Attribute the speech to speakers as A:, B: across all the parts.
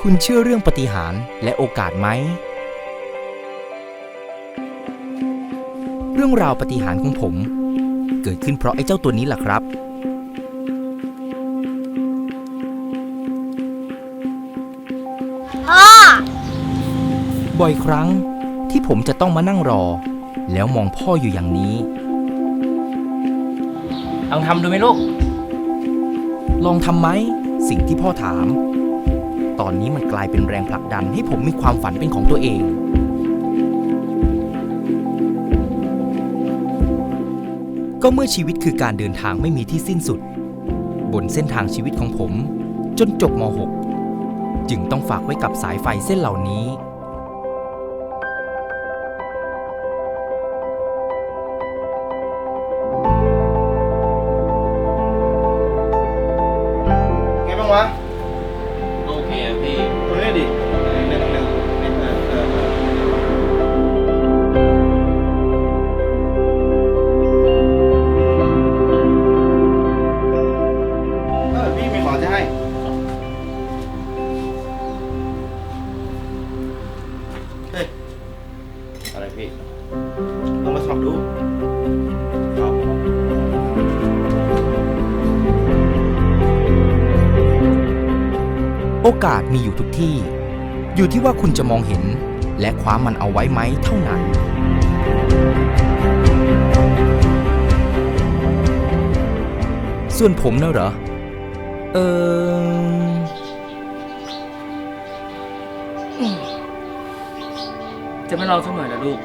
A: คุณเชื่อเรื่องปาฏิหารย์และโอกาสไหม เรื่องราวปาฏิหารย์ของผม เกิดขึ้นเพราะไอ้เจ้าตัวนี้แหละครับ
B: พ่อ
A: บ่อยครั้งที่ผมจะต้องมานั่งรอ แล้วมองพ่ออยู่อย่างนี้
C: ลองทำดูไหมลูก
A: ลองทำไหม สิ่งที่พ่อถาม ตอนนี้มันกลายเป็นแรงผลักดันให้ผมมีความฝันเป็นของตัวเอง ก็เมื่อชีวิตคือการเดินทางไม่มีที่สิ้นสุด บนเส้นทางชีวิตของผม จนจบม .6 จึงต้องฝากไว้กับสายไฟเส้นเหล่านี้
D: ไงบ้างวะ
C: เคอะพี่
D: ตรงนี้ดิหนึ่งหนึ่งหนึ่งเออพี่มีขอจะให้เฮ้ย
C: อะไรพี่
D: ลองมาสอบดู
A: อกาสมีอยู่ทุกที่ อยู่ที่ว่าคุณจะมองเห็น และคว้ามันเอาไว้ไหมเท่านั้น ส่วนผมนะเหรอ เออ
C: จะไม่ลองสักหน่อยนะลูก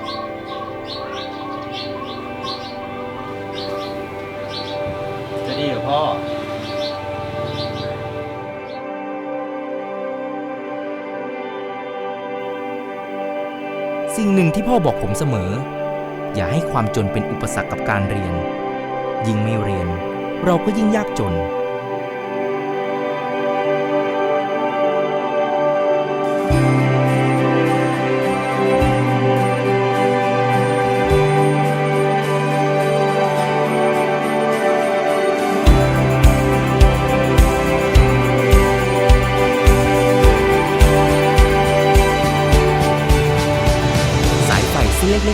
C: จะดีเหรอพ่อ
A: สิ่งหนึ่งที่พ่อบอกผมเสมอ อย่าให้ความจนเป็นอุปสรรคกับการเรียน ยิ่งไม่เรียน เราก็ยิ่งยากจน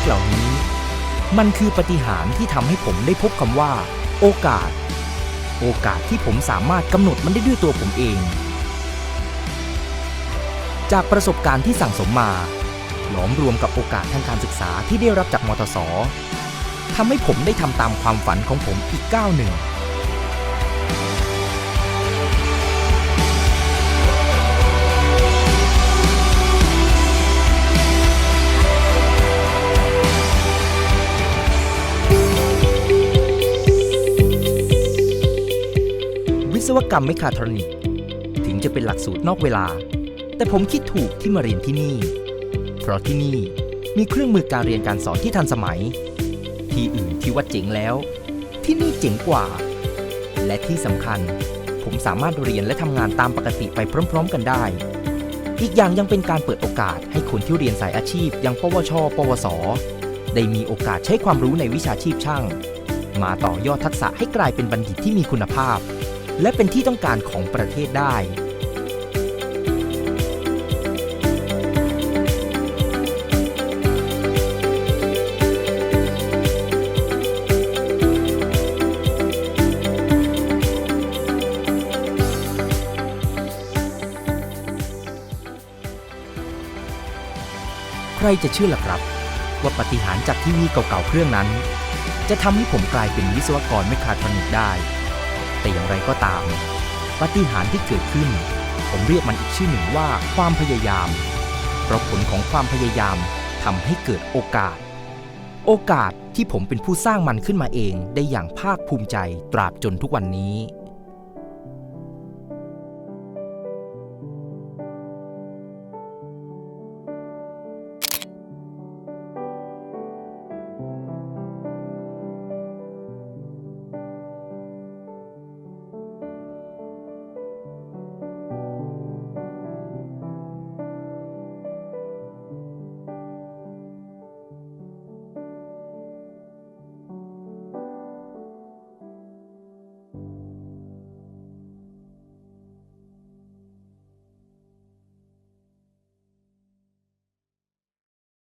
A: เหล่านี้ มันคือปฏิหารที่ทำให้ผมได้พบคำว่า โอกาส โอกาสที่ผมสามารถกำหนดมันได้ด้วยตัวผมเอง จากประสบการณ์ที่สั่งสมมาหลอมรวมกับโอกาสทางการศึกษาที่ได้รับจากมทสทำให้ผมได้ทำตามความฝันของผมอีกก้าวหนึ่ง ศวกรรมเมคาทรอนิกส์ถึงจะเป็นหลักสูตรนอกเวลา แต่ผมคิดถูกที่มาเรียนที่นี่ เพราะที่นี่มีเครื่องมือการเรียนการสอนที่ทันสมัย ที่อื่นที่ว่าเจ๋งแล้ว ที่นี่เจ๋งกว่า และที่สำคัญ ผมสามารถเรียนและทำงานตามปกติไปพร้อม ๆ กันได้ อีกอย่างยังเป็นการเปิดโอกาสให้คนที่เรียนสายอาชีพอย่างปวช ปวส ได้มีโอกาสใช้ความรู้ในวิชาชีพช่าง มาต่อยอดทักษะให้กลายเป็นบัณฑิตที่มีคุณภาพ และเป็นที่ต้องการของประเทศได้ใครจะเชื่อล่ะครับ ว่าปฏิหารจากทีวีเก่าๆเครื่องนั้น จะทำให้ผมกลายเป็นวิศวกรเมคาทรอนิกส์ได้ แต่อย่างไรก็ตามปฏิหารที่เกิดขึ้น ผมเรียกมันอีกชื่อหนึ่งว่าความพยายาม เพราะผลของความพยายามทำให้เกิดโอกาส โอกาสที่ผมเป็นผู้สร้างมันขึ้นมาเองได้อย่างภาคภูมิใจตราบจนทุกวันนี้